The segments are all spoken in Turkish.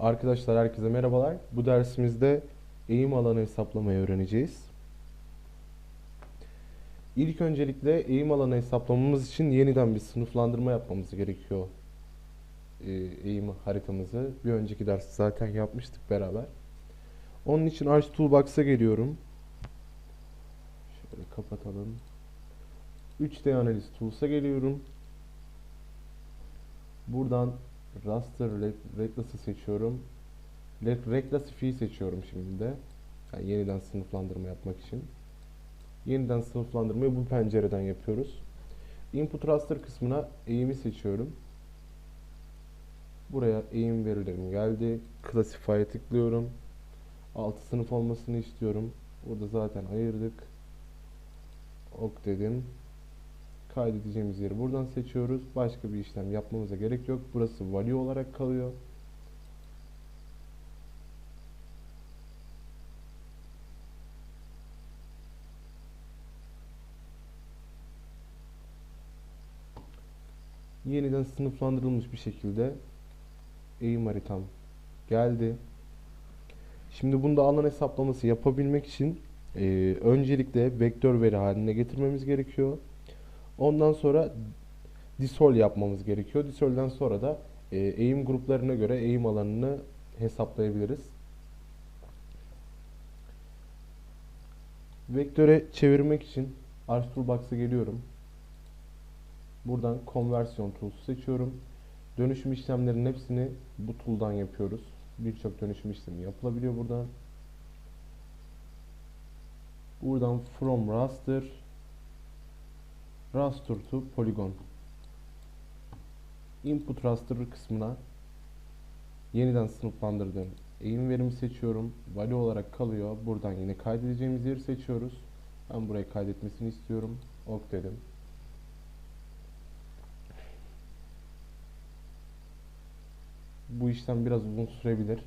Arkadaşlar herkese merhabalar. Bu dersimizde eğim alanı hesaplamayı öğreneceğiz. İlk öncelikle eğim alanı hesaplamamız için yeniden bir sınıflandırma yapmamız gerekiyor. Ee, eğim haritamızı. Bir önceki derste zaten yapmıştık beraber. Onun için Arch Toolbox'a geliyorum. Şöyle kapatalım. 3D Analiz Tools'a geliyorum. Buradan Raster Reckless'ı seçiyorum. Reclassify'yi seçiyorum şimdi de. Yani yeniden sınıflandırma yapmak için. Yeniden sınıflandırmayı bu pencereden yapıyoruz. Input Raster kısmına eğimi seçiyorum. Buraya eğim verilerim geldi. Classify'a tıklıyorum. Altı sınıf olmasını istiyorum. Burada zaten ayırdık. Ok dedim kaydedeceğimiz yeri buradan seçiyoruz. Başka bir işlem yapmamıza gerek yok. Burası value olarak kalıyor. Yeniden sınıflandırılmış bir şekilde eğim haritam geldi. Şimdi bunda alan hesaplaması yapabilmek için e, öncelikle vektör veri haline getirmemiz gerekiyor. Ondan sonra disol yapmamız gerekiyor. Disol'den sonra da e, eğim gruplarına göre eğim alanını hesaplayabiliriz. Vektöre çevirmek için Arch Toolbox'a geliyorum. Buradan konversiyon tool'u seçiyorum. Dönüşüm işlemlerinin hepsini bu tool'dan yapıyoruz. Birçok dönüşüm işlemi yapılabiliyor buradan. Buradan from raster raster to polygon input raster kısmına yeniden sınıflandırdığım eğim verimi seçiyorum. Value olarak kalıyor. Buradan yine kaydedeceğimiz yeri seçiyoruz. Ben burayı kaydetmesini istiyorum. Ok dedim. Bu işlem biraz uzun sürebilir.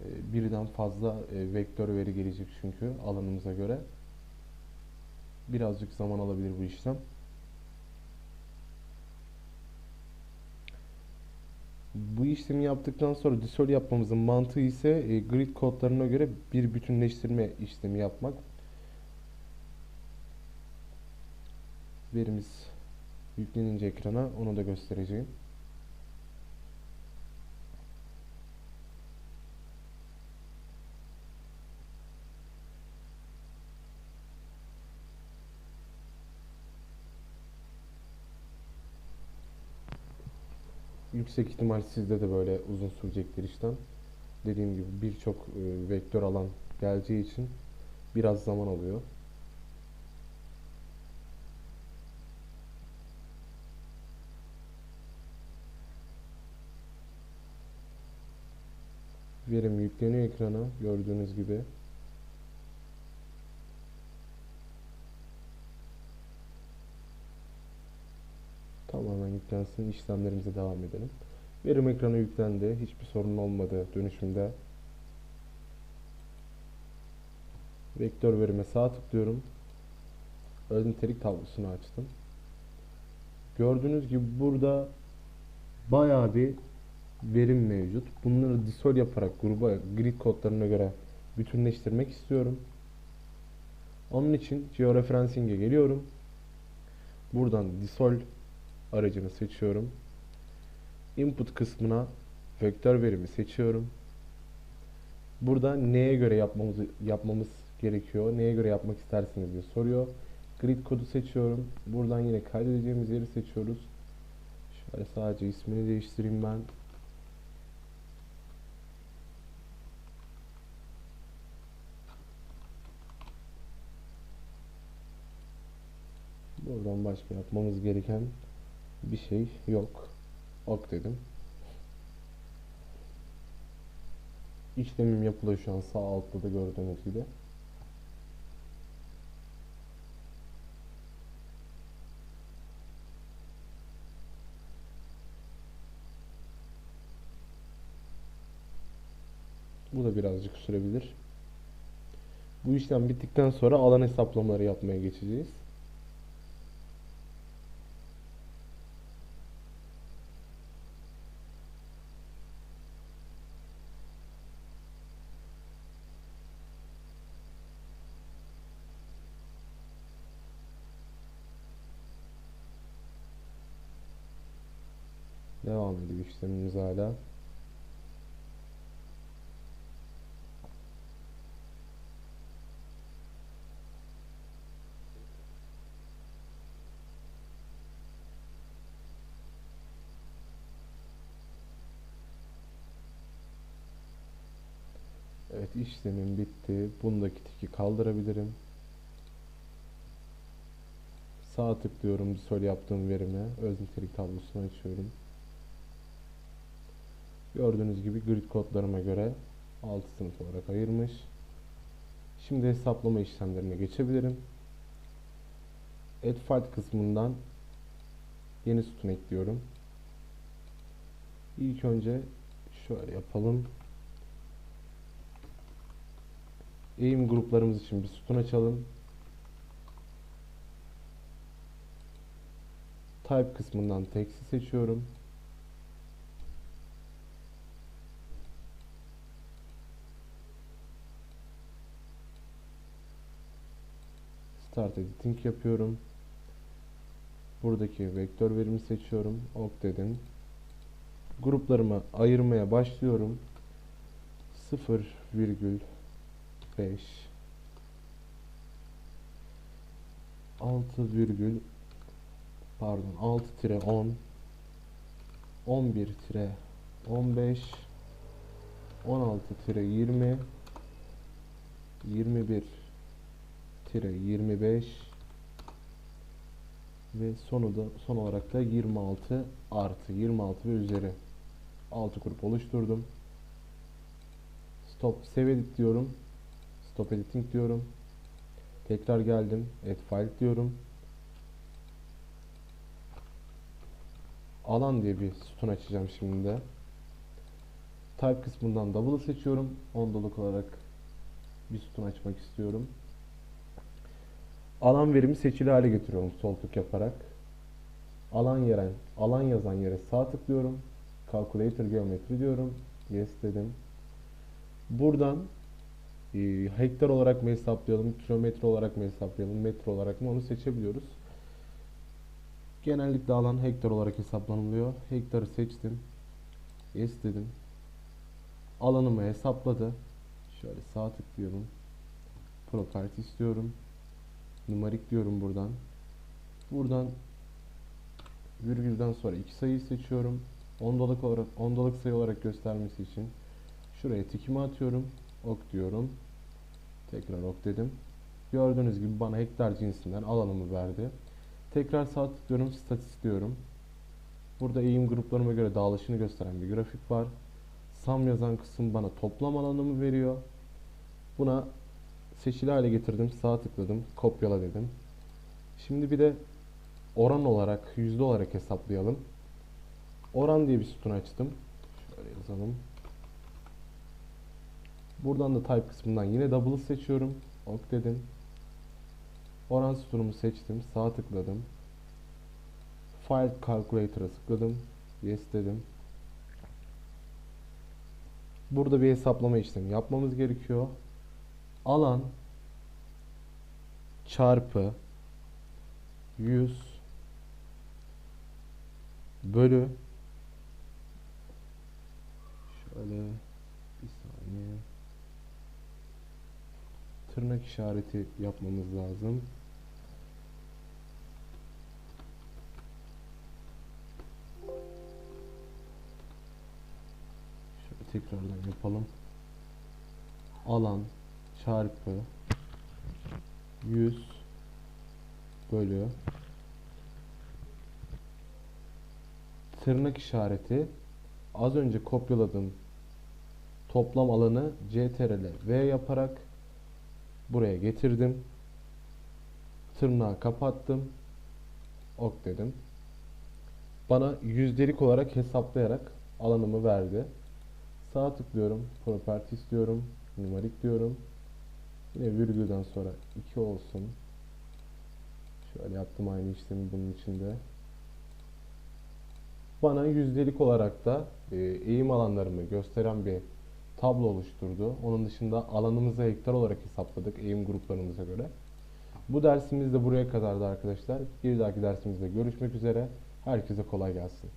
Ee, birden fazla e, vektör veri gelecek çünkü alanımıza göre. Birazcık zaman alabilir bu işlem. Bu işlemi yaptıktan sonra disol yapmamızın mantığı ise e, grid kodlarına göre bir bütünleştirme işlemi yapmak. Verimiz yüklenince ekrana onu da göstereceğim. Yüksek ihtimal sizde de böyle uzun sürecektir işlem. Dediğim gibi birçok e, vektör alan geleceği için biraz zaman alıyor. Verim yükleniyor ekrana gördüğünüz gibi. Yüklensin. işlemlerimize devam edelim. Verim ekranı yüklendi. Hiçbir sorun olmadı dönüşümde. Vektör verime sağ tıklıyorum. Öz nitelik tablosunu açtım. Gördüğünüz gibi burada bayağı bir verim mevcut. Bunları disol yaparak gruba grid kodlarına göre bütünleştirmek istiyorum. Onun için georeferencing'e geliyorum. Buradan disol aracını seçiyorum. Input kısmına vektör verimi seçiyorum. Burada neye göre yapmamız yapmamız gerekiyor, neye göre yapmak istersiniz diye soruyor. Grid kodu seçiyorum. Buradan yine kaydedeceğimiz yeri seçiyoruz. Şöyle sadece ismini değiştireyim ben. Buradan başka yapmamız gereken bir şey yok. Ok dedim. İşlemim yapılıyor şu an sağ altta da gördüğünüz gibi. Bu da birazcık sürebilir. Bu işlem bittikten sonra alan hesaplamaları yapmaya geçeceğiz. Devam ediyor işlemimiz hala. Evet işlemim bitti. Bundaki tiki kaldırabilirim. Sağ tıklıyorum sol yaptığım verime. Öz nitelik tablosunu açıyorum. Gördüğünüz gibi grid kodlarıma göre 6 sınıf olarak ayırmış. Şimdi hesaplama işlemlerine geçebilirim. Add file kısmından yeni sütun ekliyorum. İlk önce şöyle yapalım. Eğim gruplarımız için bir sütun açalım. Type kısmından text'i seçiyorum. Start editing yapıyorum. Buradaki vektör verimi seçiyorum. Ok dedim. Gruplarımı ayırmaya başlıyorum. 0,5 6 virgül pardon 6 tire 10 11 tire 15 16 tire 20 21 tire 25 ve sonu da son olarak da 26 artı 26 ve üzeri 6 grup oluşturdum. Stop save edit diyorum. Stop editing diyorum. Tekrar geldim. Add file diyorum. Alan diye bir sütun açacağım şimdi de. Type kısmından double seçiyorum. Ondalık olarak bir sütun açmak istiyorum. Alan verimi seçili hale getiriyorum sol tık yaparak. Alan yeren, alan yazan yere sağ tıklıyorum. Calculator Geometry diyorum. Yes dedim. Buradan e, hektar olarak mı hesaplayalım, kilometre olarak mı hesaplayalım, metre olarak mı onu seçebiliyoruz. Genellikle alan hektar olarak hesaplanılıyor. Hektarı seçtim. Yes dedim. Alanımı hesapladı. Şöyle sağ tıklıyorum. Property istiyorum. Numarik diyorum buradan. Buradan virgülden sonra iki sayıyı seçiyorum. Ondalık olarak ondalık sayı olarak göstermesi için şuraya tikimi atıyorum. Ok diyorum. Tekrar ok dedim. Gördüğünüz gibi bana hektar cinsinden alanımı verdi. Tekrar sağ tıklıyorum, statistik diyorum. Burada eğim gruplarıma göre dağılışını gösteren bir grafik var. Sum yazan kısım bana toplam alanımı veriyor. Buna seçili hale getirdim. Sağ tıkladım. Kopyala dedim. Şimdi bir de oran olarak, yüzde olarak hesaplayalım. Oran diye bir sütun açtım. Şöyle yazalım. Buradan da type kısmından yine double seçiyorum. Ok dedim. Oran sütunumu seçtim. Sağ tıkladım. File Calculator'a tıkladım. Yes dedim. Burada bir hesaplama işlemi yapmamız gerekiyor. Alan çarpı 100 bölü şöyle bir saniye tırnak işareti yapmamız lazım. Şöyle tekrardan yapalım. Alan çarpı 100 bölü tırnak işareti az önce kopyaladığım toplam alanı CTRL V yaparak buraya getirdim. Tırnağı kapattım. Ok dedim. Bana yüzdelik olarak hesaplayarak alanımı verdi. Sağ tıklıyorum. Property istiyorum. Numarik diyorum. Yine virgülden sonra 2 olsun. Şöyle yaptım aynı işlemi bunun içinde. Bana yüzdelik olarak da e, eğim alanlarımı gösteren bir tablo oluşturdu. Onun dışında alanımızı hektar olarak hesapladık eğim gruplarımıza göre. Bu dersimiz de buraya kadardı arkadaşlar. Bir dahaki dersimizde görüşmek üzere. Herkese kolay gelsin.